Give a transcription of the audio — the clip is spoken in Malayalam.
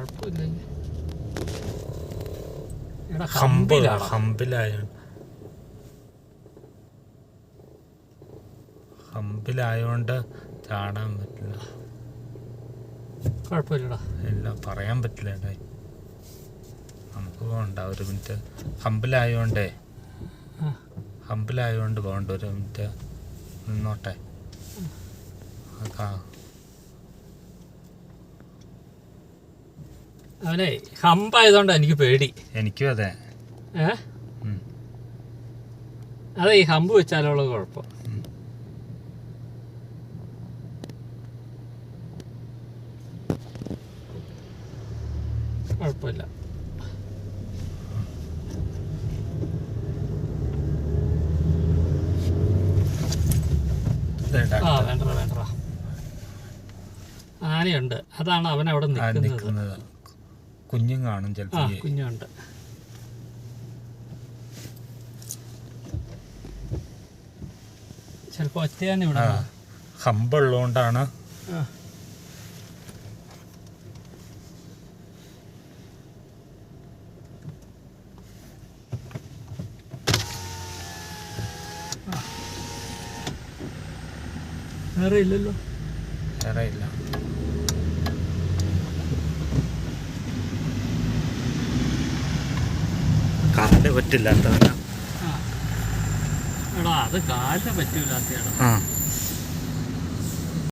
കുഴപ്പമില്ല ഹമ്പിലാണ് ഹമ്പിലായ ഹമ്പിലായോണ്ട് ചാടാൻ പറ്റില്ല. കുഴപ്പമില്ലടാ. ഇല്ല പറയാൻ പറ്റില്ല ഡേ നമുക്ക് പോകണ്ട ഒരു മിനിറ്റ്. ഹമ്പിലായോണ്ടേ. ഹമ്പിലായോണ്ട് പോകണ്ട ഒരു മിനിറ്റ്. നിന്നോട്ടെ. അതാ അവനെ ഹമ്പായതുകൊണ്ടാണ് എനിക്ക് പേടി. എനിക്കും അതെ. ഏ. അതെ ഈ ഹമ്പ് വെച്ചാലുള്ള കുഴപ്പം. കുഴപ്പമില്ല. ആ വേണ്ട വേണ്ട. ആനയുണ്ട്. അതാണ് അവൻ അവിടെ നിൽക്കുന്നത്. കുഞ്ഞും കാണും ആ ചിലപ്പോൾ കുഞ്ഞുണ്ട്. ചിലപ്പോ ഒറ്റയാനെ ഇവിടെ. ഹമ്പുള്ളതുകൊണ്ടാണ്. ആ. വേറെ ഇല്ലല്ലോ. വേറെ ഇല്ല. കാലിന് പറ്റില്ലാത്തവന. എടാ അത് കാലിന് പറ്റൂലാത്തയാണ് ആ.